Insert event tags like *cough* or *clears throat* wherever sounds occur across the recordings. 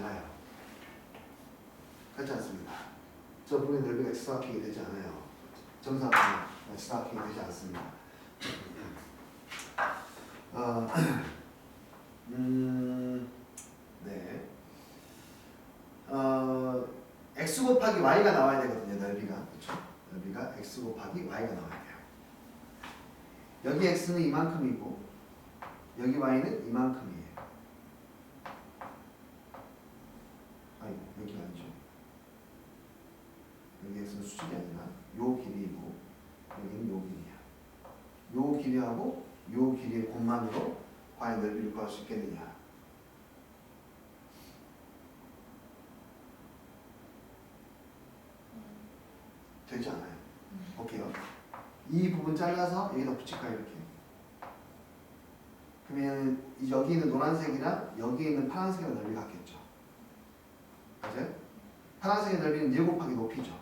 달라요. 그렇지 않습니다. 저 부분의 넓이가 X사각형이 되지 않아요. 정사각형 X사각형이 되지 않습니다. 어, *clears throat* 음, 네. 어, x 곱하기 y가 나와야 되거든요. 넓이가 그렇죠? 넓이가 x 곱하기 y가 나와야 돼요. 여기 x는 이만큼이고 여기 y는 이만큼이에요. 아니 여기 아니죠. X는 수직이 아니라 요 길이고 여기는 요 길이야. 요 길이하고 요 길이의 곱만으로 과연 넓이를 구할 수 있겠느냐? 되지 않아요. 볼게요. 이 부분 잘라서 여기다 붙일까요 이렇게? 그러면 이 여기 있는 노란색이랑 여기 있는 파란색의 넓이 같겠죠. 맞아요? 파란색의 넓이는 1 곱하기 높이죠.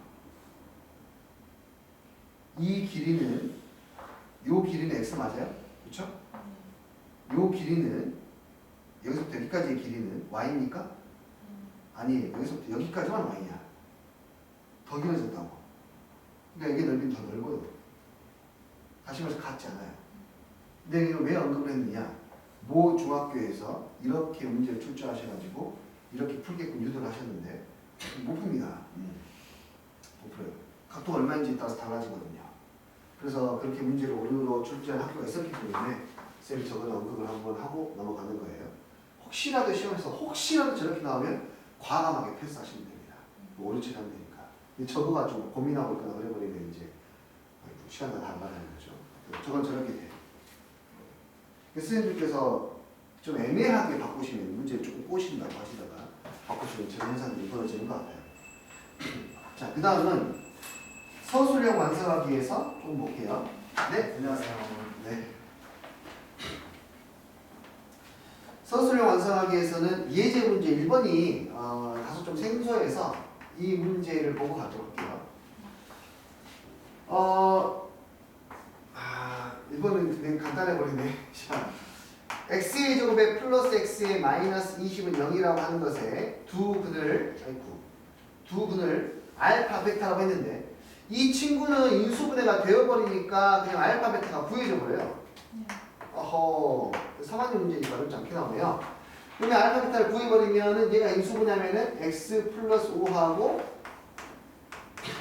이 길이는 요 길이는 x 맞아요? 그렇죠? 요 길이는 여기서부터 여기까지의 길이는 y입니까? 아니에요. 여기서부터 여기까지만 y야. 더 길어졌다고. 그러니까 이게 넓이는 더 넓어요. 다시 말해서 같지 않아요. 근데 이걸 왜 언급을 했느냐? 모 중학교에서 이렇게 문제를 출제하셔가지고 이렇게 풀게끔 유도를 하셨는데 못 풉니다. 음. 못 풀어요. 각도가 얼마인지에 따라서 달라지거든요. 그래서 그렇게 문제를 오류로 출제한 학교가 있었기 때문에 쌤이 저걸 언급을 한번 하고 넘어가는 거예요. 혹시라도 시험에서 혹시라도 저렇게 나오면 과감하게 패스하시면 됩니다. 뭐 오류 처리하면 되니까. 근데 적어가지고 고민하고 있거나 그래버리면 이제 아이고, 시간 다 달라는 거죠. 저건 저렇게 돼요. 선생님들께서 좀 애매하게 바꾸시면 문제를 조금 꼬신다고 하시다가 바꾸시면 저런 현상들이 벌어지는 것 같아요. 자, 그 다음은 서술형 완성하기 위해서 좀 볼게요. 네, 안녕하세요. 네. 서술형 완성하기 위해서는 예제 문제 1번이 어, 다소 좀 생소해서 이 문제를 보고 가도록 할게요. 어, 아, 이거는 그냥 간단해 버리네. *laughs* 자, x의 제곱에 플러스 x의 마이너스 20은 0이라고 하는 것에 두 근을, 아이고, 두 근을 알파, 베타라고 했는데 이 친구는 인수분해가 되어버리니까 그냥 알파, 베타가 구해져 버려요. 어허, 3학년 문제니까 어렵지 않게 나오네요. 그러면 알파, 베타를 구해버리면은 얘가 인수분해하면은 x 플러스 5하고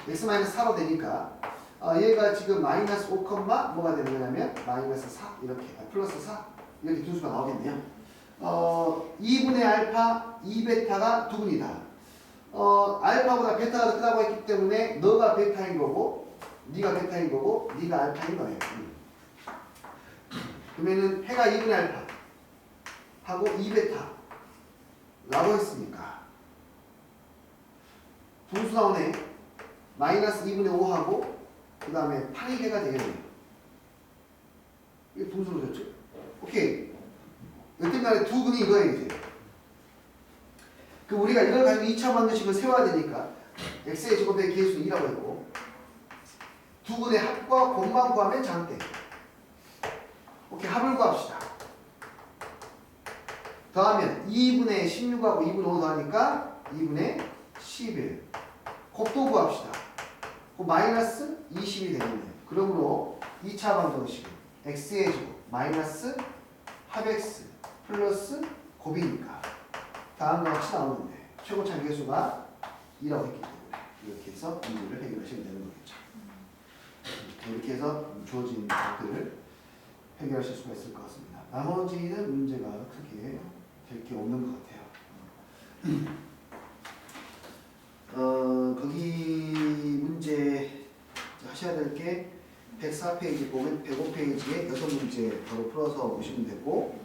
x 마이너스 4로 되니까 어, 얘가 지금 마이너스 5, 뭐가 되는 거냐면 마이너스 4 이렇게 아, 플러스 4 이렇게 두 수가 나오겠네요. 어, 2분의 알파, 2베타가 두 분이다. 어, 알파보다 베타가 더 크다고 했기 때문에 너가 베타인 거고 네가 베타인 거고 네가 알파인 거예요. 음. 그러면은 해가 2분의 알파 하고 2베타 라고 했으니까 분수 나오네. 마이너스 2분의 5하고 그 다음에 8이개가 되겠네요. 이게 분수로 됐죠? 오케이. 여튼간에 두 근이 이거예요, 이제. 그 우리가 이걸 가지고 2차 방정식을 세워야 되니까 x의 제곱의 개수는 2라고 했고 두 근의 합과 곱만 구하면 장대. 오케이, 합을 구합시다. 더하면 2분의 16하고 2분의 5 더하니까 2분의 11. 곱도 구합시다. 그 마이너스 20이 되겠네요. 그러므로 2차 방정식은 x의 제곱 마이너스 합 x 플러스 곱이니까 다음과 같이 나오는데 최고 차 계수가 2라고 했기 때문에 이렇게 해서 문제를 해결하시면 되는 거겠죠. 이렇게 해서 주어진 것들을 해결하실 수가 있을 것 같습니다. 나머지는 문제가 크게 될 게 없는 것 같아요. 어, 거기 문제 하셔야 될 게 104페이지 보면 105페이지에 여섯 문제 바로 풀어서 보시면 되고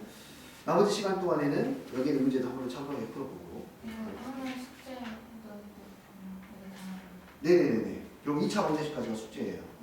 나머지 시간 동안에는 여기 있는 문제도 한번 참고해 풀어보고. 되고 네네네네. 그리고 2차 방정식까지가 숙제예요